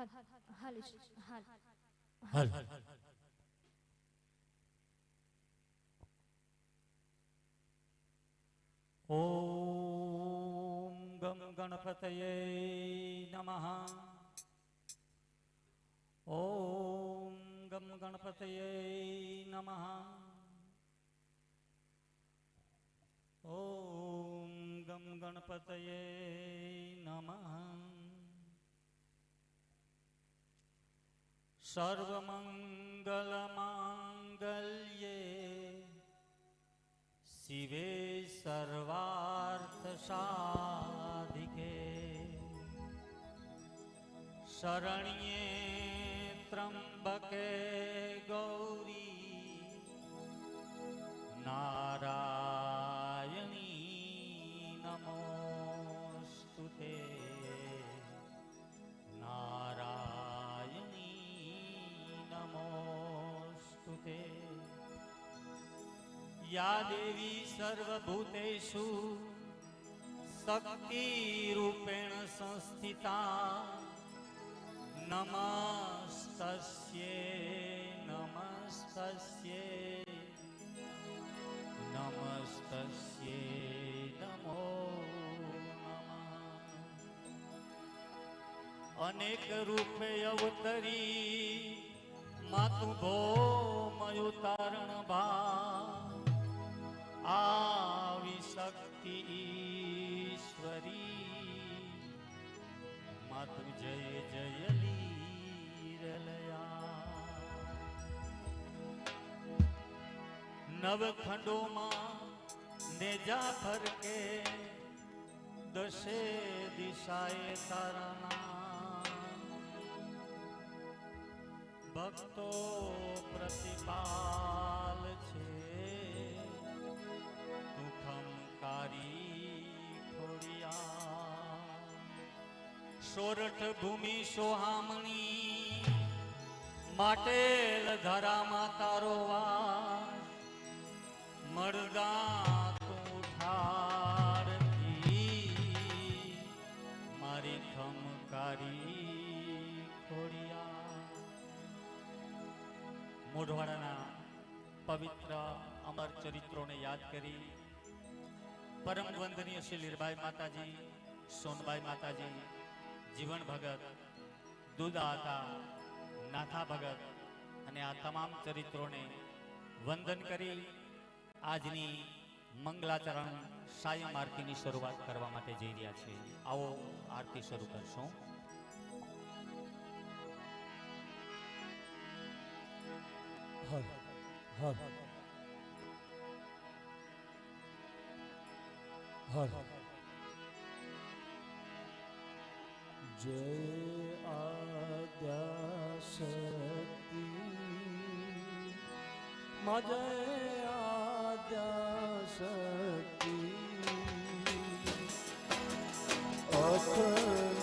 હાલ. હાલ હાલ ઓમ ગમ ગણપતયે નમઃ. ઓમ ગમ ગણપતયે નમઃ. ઓમ સર્વમંગલમાંગલ્યે શિવે સર્વાર્થસાધિકે શરણ્યે ત્રંબકે ગૌરી નારાયણી નમોસ્તુતે યા દેવી સર્વભૂતેષુ શક્તિરૂપેણ સંસ્થિતા નમસ્તસ્યે નમસ્તસ્યે નમસ્તસ્યે નમો અનેક રૂપે અવતરી માતું ભોમયુ તારણ ભા આવી શક્તિ ઈશ્વરી. માતુ જય જય નવખંડોમાં નેજા ફરકે દશે દિશાએ તારા ભક્તો પ્રતિપાલ સોરઠ ભૂમિ સોહામણી માટેલ ધરામાં તારો વાસ મારી ખમકારી ખોડિયા. મોઢવાડાના પવિત્ર અમર ચરિત્રોને યાદ કરી પરમ વંદનીય શ્રી લીરબાઈ માતાજી, સોનબાઈ માતાજી, જીવન ભગત, દુદાતા, નાથા ભગત અને આ તમામ ચરિત્રોને વંદન કરી આજની મંગલાચરણ સાયમ આરતીની શરૂઆત કરવા માટે જઈ રહ્યા છે આવો આરતી શરૂ કરશું. હર હર. હર. જય આદ્યાશક્તિ મા જય આદ્યાશક્તિ અખંડ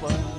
one.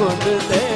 கொண்டு